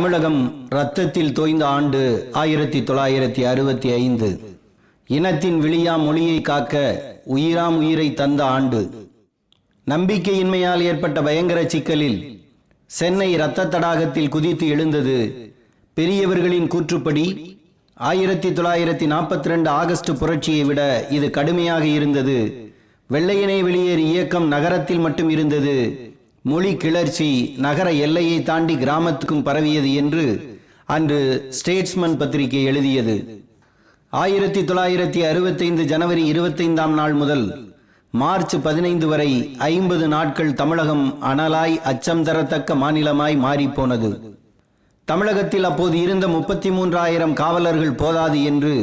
தமிழகம் ரத்தத்தில் தோய்ந்த ஆண்டு ஆயிரத்தி தொள்ளாயிரத்தி அறுபத்தி ஐந்து. இனத்தின் விழியாம் மொழியை காக்க உயிராம் உயிரை தந்த ஆண்டு. நம்பிக்கையின்மையால் ஏற்பட்ட பயங்கர சிக்கலில் சென்னை இரத்த தடாகத்தில் குதித்து எழுந்தது பெரியவர்களின் கூற்றுப்படி ஆயிரத்தி தொள்ளாயிரத்தி நாற்பத்தி ரெண்டு ஆகஸ்ட் புரட்சியை விட இது கடுமையாக இருந்தது. வெள்ளையனை வெளியேறு இயக்கம் நகரத்தில் மட்டும் இருந்தது. மொழி கிளர்ச்சி நகர எல்லையை தாண்டி கிராமத்துக்கும் பரவியது என்று அன்று ஸ்டேட்ஸ்மன் பத்திரிகை எழுதியது. ஆயிரத்தி தொள்ளாயிரத்தி அறுபத்தைந்து ஜனவரி இருபத்தைந்தாம் நாள் முதல் மார்ச் பதினைந்து வரை ஐம்பது நாட்கள் தமிழகம் அனலாய் அச்சம் தரத்தக்க மாநிலமாய் மாறிப்போனது. தமிழகத்தில் அப்போது இருந்த முப்பத்தி மூன்றாயிரம் காவலர்கள் போதாது என்று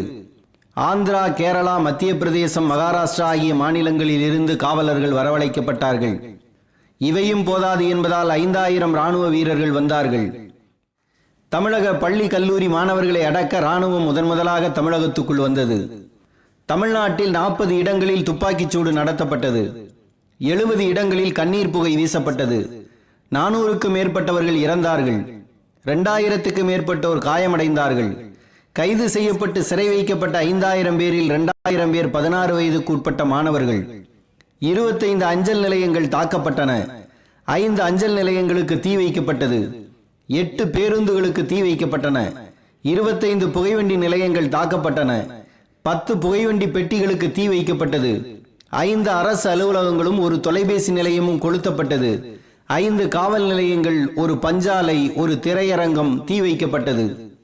ஆந்திரா கேரளா மத்திய பிரதேசம் மகாராஷ்டிரா ஆகிய மாநிலங்களில் இருந்து காவலர்கள் வரவழைக்கப்பட்டார்கள். இவையும் போதாது என்பதால் ஐந்தாயிரம் ராணுவ வீரர்கள் வந்தார்கள். தமிழக பள்ளி கல்லூரி மாணவர்களை அடக்க ராணுவம் முதன் முதலாக தமிழகத்துக்குள் வந்தது. தமிழ்நாட்டில் நாற்பது இடங்களில் துப்பாக்கிச் சூடு நடத்தப்பட்டது. எழுபது இடங்களில் கண்ணீர் புகை வீசப்பட்டது. நானூறுக்கும் மேற்பட்டவர்கள் இறந்தார்கள். இரண்டாயிரத்துக்கும் மேற்பட்டோர் காயமடைந்தார்கள். கைது செய்யப்பட்டு சிறை வைக்கப்பட்ட ஐந்தாயிரம் பேரில் இரண்டாயிரம் பேர் பதினாறு வயதுக்கு உட்பட்ட மாணவர்கள். இருபத்தைந்து அஞ்சல் நிலையங்கள் தாக்கப்பட்டன. ஐந்து அஞ்சல் நிலையங்களுக்கு தீ வைக்கப்பட்டது. எட்டு பேருந்துகளுக்கு தீ வைக்கப்பட்டன. இருபத்தைந்து புகைவண்டி நிலையங்கள் தாக்கப்பட்டன. பத்து புகைவண்டி பெட்டிகளுக்கு தீ வைக்கப்பட்டது. ஐந்து அரசு அலுவலகங்களும் ஒரு தொலைபேசி நிலையமும் கொளுத்தப்பட்டது. ஐந்து காவல் நிலையங்கள் ஒரு பஞ்சாலை ஒரு திரையரங்கம் தீ வைக்கப்பட்டது.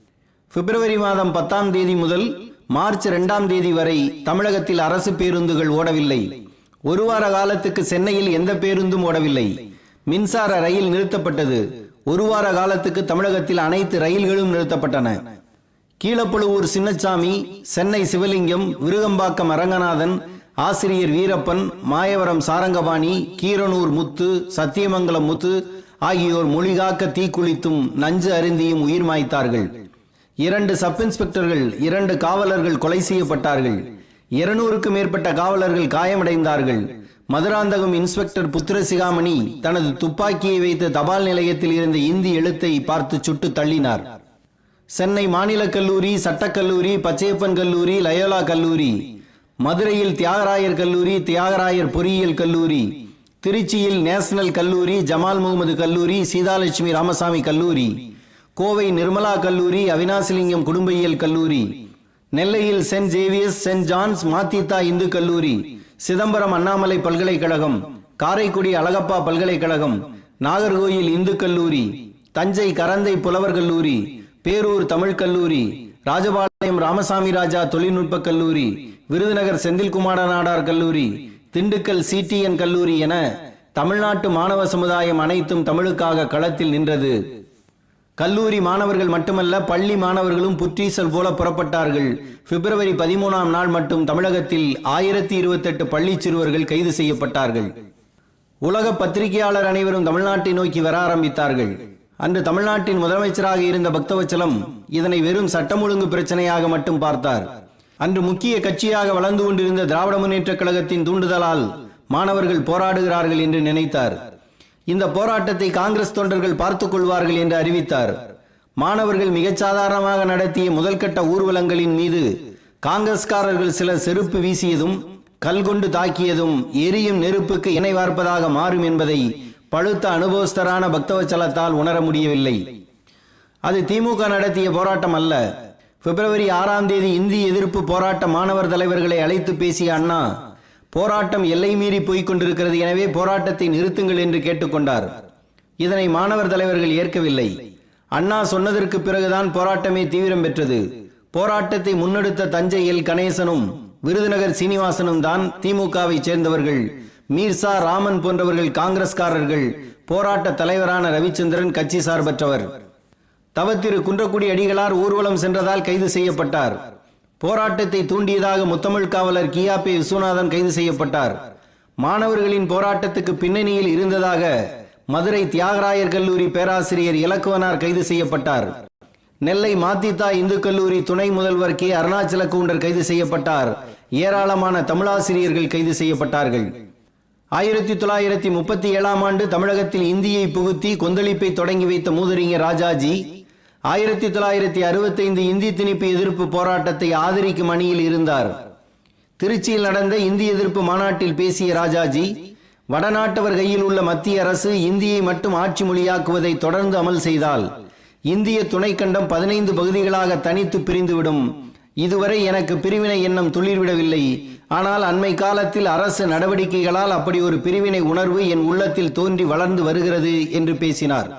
பிப்ரவரி மாதம் பத்தாம் தேதி முதல் மார்ச் இரண்டாம் தேதி வரை தமிழகத்தில் அரசு பேருந்துகள் ஓடவில்லை. ஒரு வார காலத்துக்கு சென்னையில் எந்த பேருந்தும் ஓடவில்லை. மின்சார ரயில் நிறுத்தப்பட்டது. ஒரு வார காலத்துக்கு தமிழகத்தில் அனைத்து ரயில்களும் நிறுத்தப்பட்டன. கீழப்பழுவூர் சின்னசாமி சென்னை சிவலிங்கம் விருகம்பாக்கம் அரங்கநாதன் ஆசிரியர் வீரப்பன் மாயவரம் சாரங்கபாணி கீரனூர் முத்து சத்தியமங்கலம் முத்து ஆகியோர் மொழிகாக்க தீக்குளித்தும் நஞ்சு அருந்தியும் உயிர் மாய்த்தார்கள். இரண்டு சப் இன்ஸ்பெக்டர்கள் இரண்டு காவலர்கள் கொலை செய்யப்பட்டார்கள். இருநூறுக்கும் மேற்பட்ட காவலர்கள் காயமடைந்தார்கள். மதுராந்தகம் இன்ஸ்பெக்டர் புத்திரசிகாமணி தனது துப்பாக்கியை வைத்து தபால் நிலையத்தில் இருந்த இந்தி எழுத்தை பார்த்து சுட்டு தள்ளினார். சென்னை மாநில கல்லூரி சட்டக்கல்லூரி பச்சையப்பன் கல்லூரி லயோலா கல்லூரி மதுரையில் தியாகராயர் கல்லூரி தியாகராயர் பொறியியல் கல்லூரி திருச்சியில் நேஷனல் கல்லூரி ஜமால் முகமது கல்லூரி சீதாலட்சுமி ராமசாமி கல்லூரி கோவை நிர்மலா கல்லூரி அவினாசிலிங்கம் குடும்பியல் கல்லூரி நெல்லையில் சென்ட் ஜேவியஸ் சென்ட் ஜான்ஸ் மாத்தித்தா இந்து கல்லூரி சிதம்பரம் அண்ணாமலை பல்கலைக்கழகம் காரைக்குடி அழகப்பா பல்கலைக்கழகம் நாகர்கோயில் இந்து கல்லூரி தஞ்சை கரந்தை புலவர் கல்லூரி பேரூர் தமிழ் கல்லூரி ராஜபாளையம் ராமசாமி ராஜா தொழில்நுட்ப கல்லூரி விருதுநகர் செந்தில்குமார நாடார் கல்லூரி திண்டுக்கல் சிடிஎன் கல்லூரி என தமிழ்நாட்டு மாணவ சமுதாயம் அனைத்தும் தமிழுக்காக களத்தில் நின்றது. கல்லூரி மாணவர்கள் மட்டுமல்ல பள்ளி மாணவர்களும் புற்றீசல் போல புறப்பட்டார்கள். பிப்ரவரி பதிமூணாம் நாள் மட்டும் தமிழகத்தில் ஆயிரத்தி இருபத்தெட்டு பள்ளி சிறுவர்கள் கைது செய்யப்பட்டார்கள். உலக பத்திரிகையாளர் அனைவரும் தமிழ்நாட்டை நோக்கி வர ஆரம்பித்தார்கள். அன்று தமிழ்நாட்டின் முதலமைச்சராக இருந்த பக்தவச்சலம் இதனை வெறும் சட்டம் ஒழுங்கு பிரச்சனையாக மட்டும் பார்த்தார். அன்று முக்கிய கட்சியாக வளர்ந்து கொண்டிருந்த திராவிட முன்னேற்ற கழகத்தின் தூண்டுதலால் மாணவர்கள் போராடுகிறார்கள் என்று நினைத்தார். இந்த போராட்டத்தை காங்கிரஸ் தொண்டர்கள் பார்த்துக் கொள்வார்கள் என்று அறிவித்தார். மாணவர்கள் மிகச்சாதாரணமாக நடத்திய முதல்கட்ட ஊர்வலங்களின் மீது காங்கிரஸ்காரர்கள் சிலர் செருப்பு வீசியதும் கல்கொண்டு தாக்கியதும் எரியும் நெருப்புக்கு இணை வார்ப்பதாக மாறும் என்பதை பழுத்த அனுபவஸ்தரான பக்தவச்சலத்தால் உணர முடியவில்லை. அது திமுக நடத்திய போராட்டம் அல்ல. பிப்ரவரி ஆறாம் தேதி இந்தி எதிர்ப்பு போராட்ட மாணவர் தலைவர்களை அழைத்து பேசிய அண்ணா போராட்டம் எல்லை மீறி போய்க் கொண்டிருக்கிறது. எனவே போராட்டத்தை நிறுத்துங்கள் என்று கேட்டுக்கொண்டார். இதனை மாணவர் தலைவர்கள் ஏற்கவில்லை. அண்ணா சொன்னதற்கு பிறகுதான் போராட்டமே தீவிரம் பெற்றது. போராட்டத்தை முன்னெடுத்த தஞ்சை எல். கணேசனும் விருதுநகர் சீனிவாசனும் தான் திமுகவை சேர்ந்தவர்கள். மீர்சா ராமன் போன்றவர்கள் காங்கிரஸ்காரர்கள் போராட்ட தலைவரான ரவிச்சந்திரன் கட்சி சார்பற்றவர். தவத்திரு குன்றக்குடி அடிகளார் ஊர்வலம் சென்றதால் கைது செய்யப்பட்டார். போராட்டத்தை தூண்டியதாக முத்தமிழ் காவலர் கியாபே விஸ்வநாதன் கைது செய்யப்பட்டார். மாணவர்களின் போராட்டத்துக்கு பின்னணியில் இருந்ததாக மதுரை தியாகராயர் கல்லூரி பேராசிரியர் இலக்குவனார் கைது செய்யப்பட்டார். நெல்லை மாத்தித்தா இந்து கல்லூரி துணை முதல்வர் கே. அருணாச்சல கூண்டர் கைது செய்யப்பட்டார். ஏராளமான தமிழாசிரியர்கள் கைது செய்யப்பட்டார்கள். ஆயிரத்தி தொள்ளாயிரத்தி முப்பத்தி ஏழாம் ஆண்டு தமிழகத்தில் இந்தியை புகுத்தி கொந்தளிப்பை தொடங்கி வைத்த மூதறிஞர் ராஜாஜி ஆயிரத்தி தொள்ளாயிரத்தி அறுபத்தைந்து இந்தி திணிப்பு எதிர்ப்பு போராட்டத்தை ஆதரிக்கும் அணியில் இருந்தார். திருச்சியில் நடந்த இந்தி எதிர்ப்பு மாநாட்டில் பேசிய ராஜாஜி வடநாட்டவர் கையில் உள்ள மத்திய அரசு இந்தியை மட்டும் ஆட்சி மொழியாக்குவதை தொடர்ந்து அமல் செய்தால் இந்திய துணைக்கண்டம் பதினைந்து பகுதிகளாக தனித்து பிரிந்துவிடும். இதுவரை எனக்கு பிரிவினை எண்ணம் துளிர்விடவில்லை. ஆனால் அண்மை காலத்தில் அரசு நடவடிக்கைகளால் அப்படி ஒரு பிரிவினை உணர்வு என் உள்ளத்தில் தோன்றி வளர்ந்து வருகிறது என்று பேசினார்.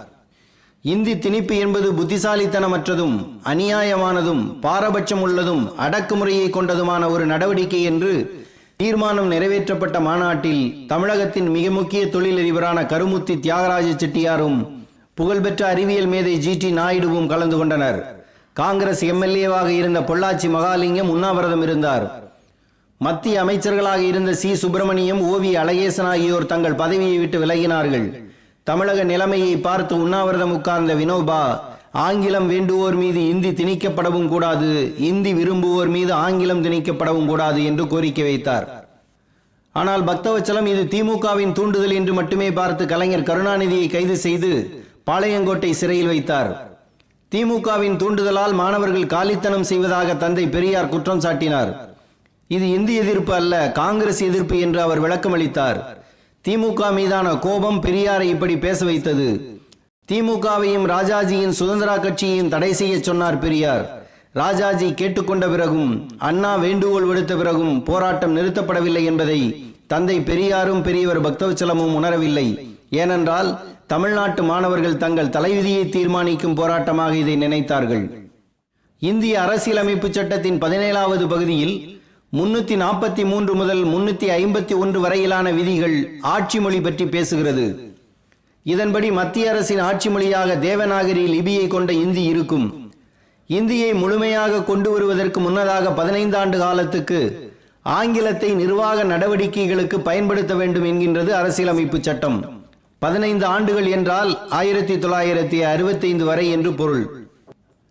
இந்தி திணிப்பு என்பது புத்திசாலித்தனமற்றதும் அநியாயமானதும் பாரபட்சம் உள்ளதும் அடக்குமுறையை கொண்டதுமான ஒரு நடவடிக்கை என்று தீர்மானம் நிறைவேற்றப்பட்ட மாநாட்டில் தமிழகத்தின் மிக முக்கிய தொழிலதிபரான கருமுத்தி தியாகராஜ செட்டியாரும் புகழ்பெற்ற அறிவியல் மேதை ஜி டி நாயுடுவும் கலந்து கொண்டனர். காங்கிரஸ் எம்எல்ஏவாக இருந்த பொள்ளாச்சி மகாலிங்கம் உண்ணாவிரதம் இருந்தார். மத்திய அமைச்சர்களாக இருந்த சி சுப்பிரமணியம் ஓவி அழகேசன் ஆகியோர் தங்கள் பதவியை விட்டு விலகினார்கள். தமிழக நிலைமையை பார்த்து உண்ணாவிரதம் உட்கார்ந்த வினோபா ஆங்கிலம் வேண்டுவோர் மீது இந்தி திணிக்கப்படவும் கூடாது இந்தி விரும்புவோர் மீது ஆங்கிலம் திணிக்கப்படவும் கூடாது என்று கோரிக்கை வைத்தார். ஆனால் பக்தவச்சலம் இது திமுகவின் தூண்டுதல் என்று மட்டுமே பார்த்து கலைஞர் கருணாநிதியை கைது செய்து பாளையங்கோட்டை சிறையில் வைத்தார். திமுகவின் தூண்டுதலால் மாணவர்கள் காலித்தனம் செய்வதாக தந்தை பெரியார் குற்றம் சாட்டினார். இது இந்தி எதிர்ப்பு அல்ல காங்கிரஸ் எதிர்ப்பு என்று அவர் விளக்கமளித்தார். திமுக மீதான கோபம் பெரியாரை இப்படி பேச வைத்தது. திமுகவையும் ராஜாஜியின் சுதந்திரா கட்சியையும் தடை செய்ய சொன்னார் பெரியார். ராஜாஜி கேட்டுக்கொண்ட பிறகும் அண்ணா வேண்டுகோள் விடுத்த பிறகும் போராட்டம் நிறுத்தப்படவில்லை என்பதை தந்தை பெரியாரும் பெரியவர் பக்தவச்சலமும் உணரவில்லை. ஏனென்றால் தமிழ்நாட்டு மாணவர்கள் தங்கள் தலைவிதியை தீர்மானிக்கும் போராட்டமாக இதை நினைத்தார்கள். இந்திய அரசியலமைப்பு சட்டத்தின் பதினேழாவது பகுதியில் முன்னூத்தி நாற்பத்தி மூன்று முதல் முன்னூத்தி ஐம்பத்தி ஒன்று வரையிலான விதிகள் ஆட்சி மொழி பற்றி பேசுகிறது. இதன்படி மத்திய அரசின் ஆட்சி மொழியாக தேவநாகரி லிபியை கொண்ட இந்தி இருக்கும். இந்தியை முழுமையாக கொண்டு வருவதற்கு முன்னதாக பதினைந்து ஆண்டு காலத்துக்கு ஆங்கிலத்தை நிர்வாக நடவடிக்கைகளுக்கு பயன்படுத்த வேண்டும் என்கின்றது அரசியலமைப்பு சட்டம். பதினைந்து ஆண்டுகள் என்றால் ஆயிரத்தி தொள்ளாயிரத்தி அறுபத்தைந்து வரை என்று பொருள்.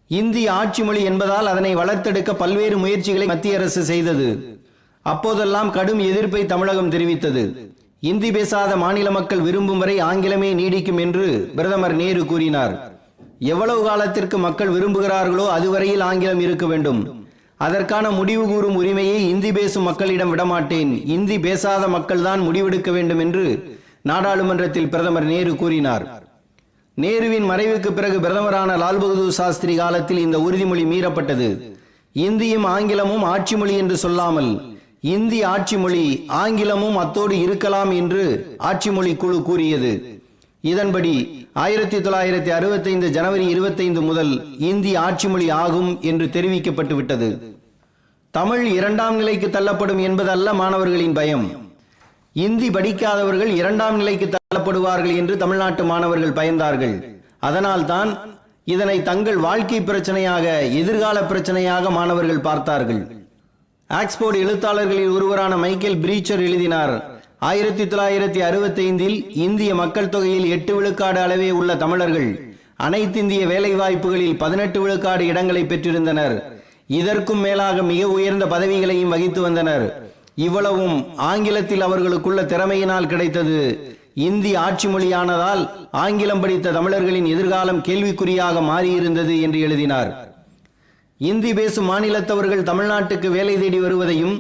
இந்தி ஆட்சி மொழி என்பதால் அதனை வளர்த்தெடுக்க பல்வேறு முயற்சிகளை மத்திய அரசு செய்தது. அப்போதெல்லாம் கடும் எதிர்ப்பை தமிழகம் தெரிவித்தது. இந்தி பேசாத மாநில மக்கள் விரும்பும் வரை ஆங்கிலமே நீடிக்கும் என்று பிரதமர் நேரு கூறினார். எவ்வளவு காலத்திற்கு மக்கள் விரும்புகிறார்களோ அதுவரையில் ஆங்கிலம் இருக்க வேண்டும். அதற்கான முடிவு கூறும் உரிமையை இந்தி பேசும் மக்களிடம் விடமாட்டேன். இந்தி பேசாத மக்கள்தான் முடிவெடுக்க வேண்டும் என்று நாடாளுமன்றத்தில் பிரதமர் நேரு கூறினார். நேருவின் மறைவுக்கு பிறகு பிரதமரான லால் பகதூர் சாஸ்திரி காலத்தில் இந்த உறுதிமொழி மீறப்பட்டது. இந்தியும் ஆங்கிலமும் ஆட்சி மொழி என்று சொல்லாமல் இந்தி ஆட்சி மொழி ஆங்கிலமும் அத்தோடு இருக்கலாம் என்று ஆட்சி மொழி குழு கூறியது. இதன்படி ஆயிரத்தி தொள்ளாயிரத்தி அறுபத்தைந்து ஜனவரி இருபத்தைந்து முதல் இந்தி ஆட்சி மொழி ஆகும் என்று தெரிவிக்கப்பட்டு விட்டது தமிழ் இரண்டாம் நிலைக்கு தள்ளப்படும் என்பதல்ல மாணவர்களின் பயம். இந்தி படிக்காதவர்கள் இரண்டாம் நிலைக்கு தள்ளப்படுவார்கள் என்று தமிழ்நாட்டு மாணவர்கள் பயந்தார்கள். அதனால்தான் இதனை தங்கள் வாழ்க்கை பிரச்சனையாக எதிர்கால பிரச்சனையாக மாணவர்கள் பார்த்தார்கள். ஆக்ஸ்போர்ட் எழுத்தாளர்களில் ஒருவரான மைக்கேல் பிரீச்சர் எழுதினார் ஆயிரத்தி தொள்ளாயிரத்தி அறுபத்தைந்தில் இந்திய மக்கள் தொகையில் எட்டு விழுக்காடு அளவே உள்ள தமிழர்கள் அனைத்திந்திய வேலை வாய்ப்புகளில் பதினெட்டு விழுக்காடு இடங்களை பெற்றிருந்தனர். இதற்கும் மேலாக மிக உயர்ந்த பதவிகளையும் வகித்து வந்தனர். இவ்வளவும் ஆங்கிலத்தில் அவர்களுக்குள்ள திறமையினால் கிடைத்தது. இந்தி ஆட்சி மொழியானதால் ஆங்கிலம் படித்த தமிழர்களின் எதிர்காலம் கேள்விக்குறியாக மாறியிருந்தது என்று எழுதினார். இந்தி பேசும் மாநிலத்தவர்கள் தமிழ்நாட்டுக்கு வேலை தேடி வருவதையும்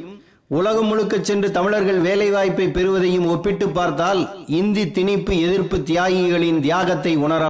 உலகம் முழுக்க சென்று தமிழர்கள் வேலை வாய்ப்பை பெறுவதையும் ஒப்பிட்டு பார்த்தால் இந்தி திணிப்பு எதிர்ப்பு தியாகிகளின் தியாகத்தை உணர